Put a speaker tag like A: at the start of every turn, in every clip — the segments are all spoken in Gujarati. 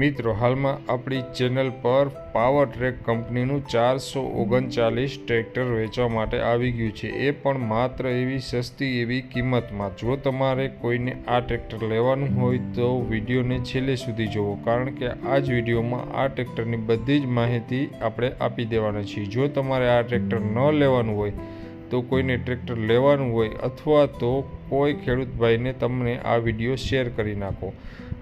A: મિત્રો, હાલમાં આપણી ચેનલ પર પાવર ટ્રેક કંપનીનું ચારસો ઓગણચાલીસ ટ્રેક્ટર વેચવા માટે આવી ગયું છે. એ પણ માત્ર એવી સસ્તી, એવી કિંમતમાં. જો તમારે કોઈને આ ટ્રેક્ટર લેવાનું હોય તો વિડીયોને છેલ્લે સુધી જુઓ, કારણ કે આ જ વિડીયોમાં આ ટ્રેક્ટરની બધી જ માહિતી આપણે આપી દેવાના છીએ. જો તમારે આ ટ્રેક્ટર ન લેવાનું હોય તો કોઈને ટ્રેક્ટર લેવાનું હોય અથવા તો કોઈ ખેડૂત ભાઈને તમને આ વીડિયો શેર કરી નાખો.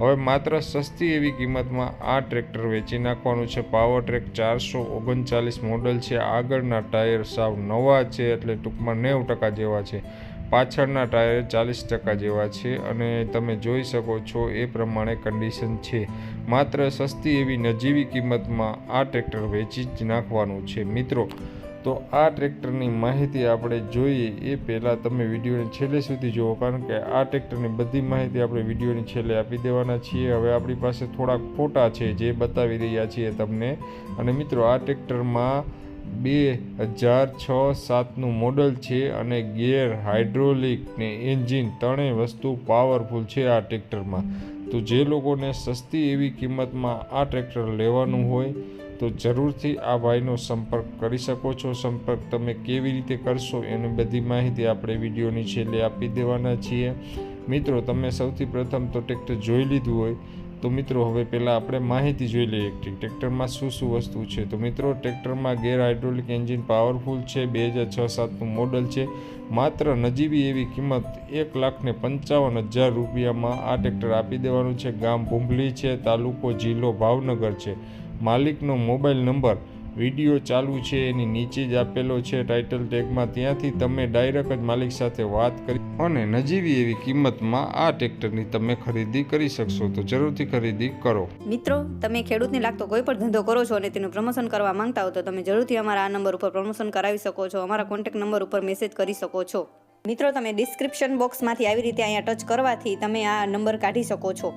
A: હવે માત્ર સસ્તી એવી કિંમતમાં આ ટ્રેક્ટર વેચી નાખવાનું છે. પાવર ટ્રેક ચારસો ઓગણચાલીસ મોડલ છે. આગળના ટાયર સાવ નવા છે એટલે ટૂંકમાં નેવું ટકા જેવા છે. પાછળના ટાયર ચાલીસ ટકા જેવા છે અને તમે જોઈ શકો છો એ પ્રમાણે કન્ડિશન છે. માત્ર સસ્તી એવી નજીવી કિંમતમાં આ ટ્રેક્ટર વેચી જ નાખવાનું છે. મિત્રો તો આ ટ્રેક્ટરની માહિતી આપણે જોઈએ એ પહેલાં તમે વિડીયોને છેલ્લે સુધી જુઓ, કારણ કે આ ટ્રેક્ટરની બધી માહિતી આપણે વિડીયોની છેલ્લે આપી દેવાના છીએ. હવે આપણી પાસે થોડાક ફોટા છે જે બતાવી રહ્યા છીએ તમને. અને મિત્રો, આ ટ્રેક્ટરમાં બે હજાર છ સાતનું મોડલ છે અને ગેર હાઇડ્રોલિક ને એન્જિન ત્રણેય વસ્તુ પાવરફુલ છે આ ટ્રેક્ટરમાં. તો જે લોકોને સસ્તી એવી કિંમતમાં આ ટ્રેક્ટર લેવાનું હોય, તો જરૂરથી આ ભાઈનો સંપર્ક કરી શકો છો. સંપર્ક તમે કેવી રીતે કરશો એની બધી માહિતી આપણે વિડીયોની છેલ્લે આપી દેવાના છીએ. મિત્રો, તમે સૌથી પ્રથમ તો ટ્રેક્ટર જોઈ લીધું હોય તો મિત્રો, હવે પહેલાં આપણે માહિતી જોઈ લઈએ ટ્રેક્ટરમાં શું શું વસ્તુ છે. તો મિત્રો, ટ્રેક્ટરમાં ગેર હાઇડ્રોલિક એન્જિન પાવરફુલ છે. બે હજાર છ સાતનું મોડલ છે. માત્ર નજીબી એવી કિંમત એક લાખ ને પંચાવન હજાર રૂપિયામાં આ ટ્રેક્ટર આપી દેવાનું છે. ગામ ભૂંભલી છે. તાલુકો જિલ્લો ભાવનગર છે. માલિકનો મોબાઈલ નંબર વીડિયો ચાલુ છે, એની નીચે જ આપેલો છે ટાઇટલ ટેગમાં ત્યાંથી તમે ડાયરેક્ટ જ માલિક સાથે વાત કરી અને નજીવી એવી કિંમતમાં આ ટ્રેક્ટરની તમે ખરીદી કરી શકશો. તો જરૂરથી ખરીદી કરો.
B: મિત્રો, તમે ખેડૂતને લાગતો કોઈ પણ ધંધો કરો છો અને તેનું પ્રમોશન કરવા માંગતા હો તો તમે જરૂરથી અમારા આ નંબર ઉપર પ્રમોશન કરાવી શકો છો, અમારા કોન્ટેક્ટ નંબર ઉપર મેસેજ કરી શકો છો. મિત્રો, તમે ડિસ્ક્રિપ્શન બોક્સમાંથી આવી રીતે અહીંયા ટચ કરવાથી તમે આ નંબર કાઢી શકો છો.